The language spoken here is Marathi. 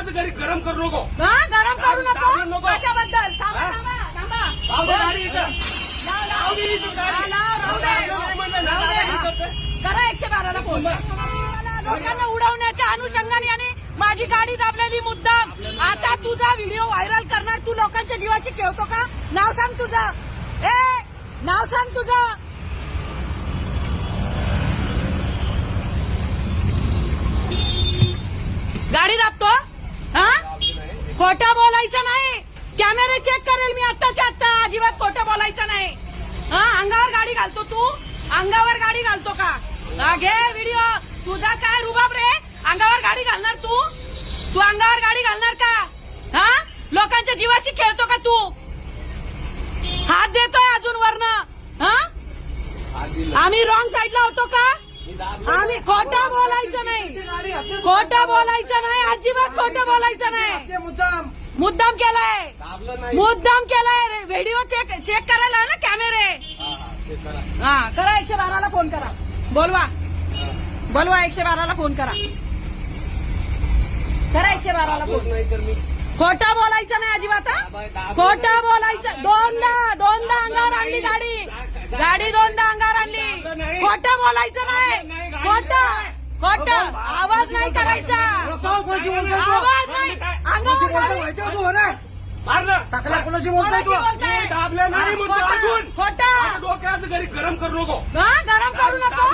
डोक्याचं घरी गरम करू नको हा गरम करू नको. कशाबद्दल थांबा? थांबा थांबा लाव दे गाडी इथं. लाव, लाव. लाव दे इथं गाडी. लाव, राहू दे. लाव राहू लाव दे. दे. करा एकशे बाराला फोन लोकांना उडवण्याच्या अनुषंगाने आणि माझी गाडी दाबलेली मुद्दाम आता तुझा व्हिडिओ व्हायरल करणार तू लोकांच्या जीवाशी खेळतो का नाव सांग तुझं ए नाव सांग तुझं गाडी दाबतो खोटं बोलायचं नाही. कॅमेरे चेक करेल मी आत्ताच्या आत्ता. अजिबात खोटं बोलायचं नाही. हा अंगावर गाडी घालतो तू? अंगावर गाडी घालतो का? घे व्हिडिओ तुझा काय रुबाब रे? अंगावर गाडी घालणार तू? तू अंगावर गाडी घालणार का? हा? लोकांच्या जीवाशी खेळतो का तू? हात देतोय अजून वरन. हा? आम्ही रॉंग आम्ही खोटं बोलायचं नाही. खोटं बोलायचं नाही. अजिबात खोटं बोलायचं नाही. मुद्दाम मुद्दाम केलाय. मुद्दाम केलाय. रे व्हिडिओ चेक चेक करायला ना कॅमेरे. हा, करा. एकशे बाराला फोन करा. बोलवा. बोलवा एकशे बाराला फोन करा. करा एकशे बाराला फोन. नाही तर मी बोलायचं नाही अजिबात खोटा बोलायचं. दोनदा दोनदा अंगावर आणली गाडी. गाडी दोनदा अंगावर आणली खोटं बोलायचं नाही. खोटं. खोटं. आवाज नाही करायचा. कोणाशी बोलतोय आवाज नाही. कोणाशी अंगावर बोलतोय गाडी माहितीये तू बरं मार ना. टाकला कोणाशी बोलतोय कोणाशी तू? बोलताय? मी दाबलं नाही म्हणतो खोटं, अजून. खोटं. आता डोक्याचं घरी गरम करू नको. हा गरम करू नको.